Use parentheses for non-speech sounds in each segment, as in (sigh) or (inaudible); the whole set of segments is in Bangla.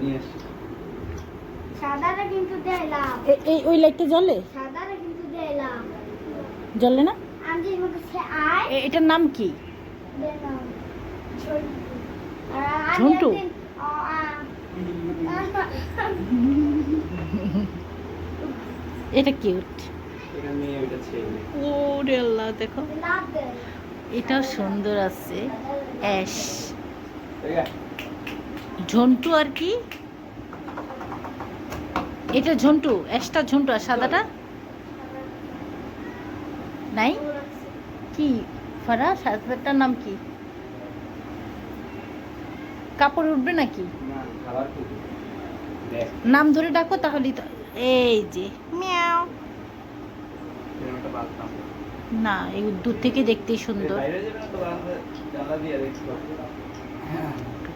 নিয়ে আসি সাদাটা কিন্তু দিলাম এই ওই লাইটটা জ্বলে? সাদাটা কিন্তু দিলাম জ্বলে না? আমি যে এটার নাম কি? ঝন্টু? এটা কিউট। আল্লাহ দেখো। এটাও সুন্দর আছে। অ্যাশ। আছে ঝন্টু আর কি? এটা ঝন্টু অ্যাশটা ঝন্টু আর সাদাটা? নাই? কি? ফারা সাদাটার নাম কি? কাপড় উঠবে নাকি? নাম ধরে ডাকো তাহলেই তো এই যে। মিয়াও। না এই দূর থেকে দেখতেই সুন্দর।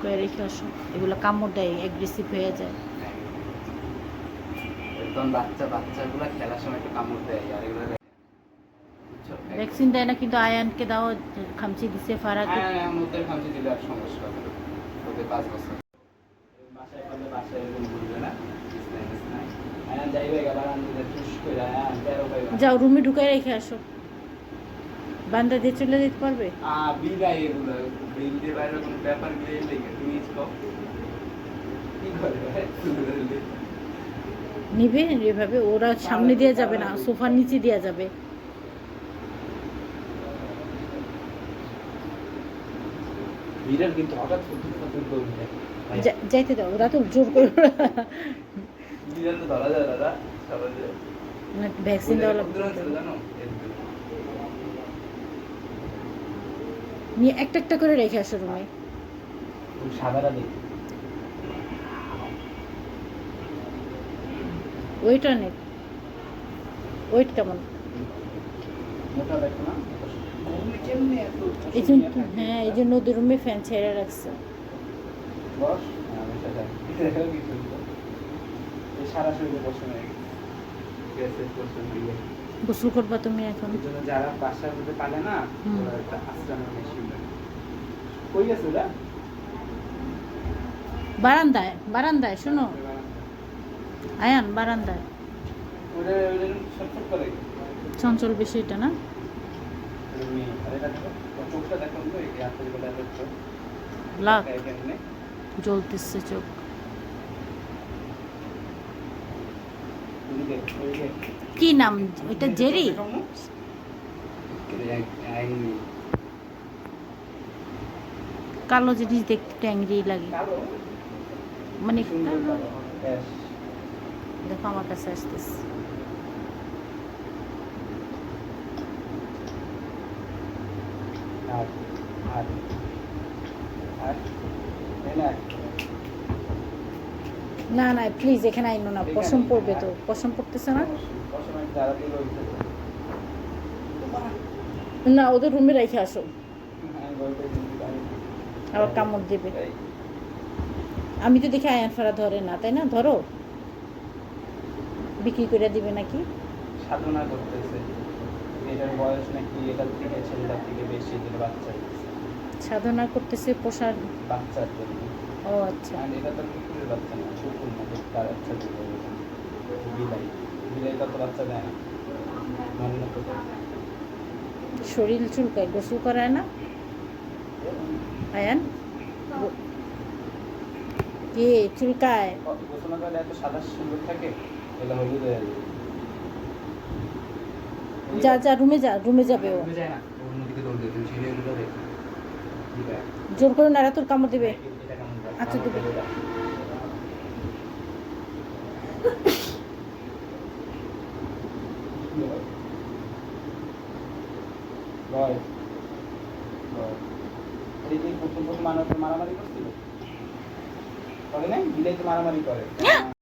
হ্যাঁ ঢুকায় রেখে আসো। এগুলো কামড় দেয় অ্যাগ্রেসিভ হয়ে যায়। একদম বাচ্চা বাচ্চাগুলো খেলার সময় একটু কামড় দেয় আর এগুলো ভ্যাকসিন দেয় না কিন্তু আয়ানকে দাও খামচি দিছে ফারাকে। হ্যাঁ হ্যাঁ ওদের খামচি দিলে আর সমস্যা হবে। ওদের পাঁচ বছর। বাসায় বাসায় এরকম ঘুরবে না। হ্যাঁ, হ্যাঁ। যাও রুমে ঢুকায় রেখে আসো। বান্দা দিয়ে চলে যেতে পারবে আ, এগুলো। বিল দিয়ে বাইরে কোনো ব্যাপার গিয়ে লেগে, তুমি কও। কি করে? নিবে এভাবে ওরা সামনে দিয়ে যাবে না সোফার নিচে দিয়ে যাবে বিড়াল কিন্তু হঠাৎ যাইতে দাও ওরা তো জোর করে বিড়াল তো ধরা যায় দাদা ভ্যাকসিন দেওয়া লাগবে নিয়ে একটা একটা করে রেখে আসো রুমে। ওয়েট অনেক ওয়েট কেমন? এই জন্য হ্যাঁ এই জন্য ওদের রুমে ফ্যান ছেড়ে রাখছে। হ্যাঁ, সারা শরীরে বসে নেই। গোসল করবা তুমি এখন। যারা বাসার মধ্যে পালে না একটা আশ্রমের মেশিন কই গেছে ওরা? বারান্দায় বারান্দায় শোনো। আয়ান বারান্দায়। চঞ্চল বেশি এটা না? ওরা মেয়ে। আর এটা দেখো ওর চোখটা দেখো তো এই হাতের বেলা হচ্ছে ব্লাক এখানে জ্বলতেছে চোখ। কি নাম ওইটা জেরি কালো জিনিস দেখতে ট্যাংরি লাগে কালো মানে সুন্দর কালো বেশ দেখো আমার কাছে আসতেছে আর আর আর এই না না প্লিজ এখানে আইনো না পশম পড়বে তো পশম পড়তেছে না। না ওদের রুমে রেখে আসো। আবার কামড় দেবে। আমি তো দেখি আয়ান ফারা ধরে না তাই না? ধরো। বিক্রি করে দিবে নাকি? সাধনা করতেছে। এটার বয়স নাকি এটার থেকে ছেলেটার থেকে বেশি বাচ্চা সাধনা করতেছে পোষার। বাচ্চার জন্য। ও আচ্ছা। আর এটা তো কুকুরের বাচ্চা না কুকুর না তার বাচ্চা দিবে এরকম। বিলাই বিলাই তত বাচ্চা দেয় না। মান্য তো। দেয়। শরীর চুলকায় গোসল করায় না? আয়ান? কি চুলকায়? করলে এত সাদা সুন্দর থাকে? এটা হলুদ হয়ে যাবে। যা যা রুমে যা রুমে যাবে ও। জোর করে নাড়া তোর কামড় দেবে? আচ্ছা, দেবে। মারামারি করছিল? করে নাই? বিলাই তো মারামারি করে। (gasps)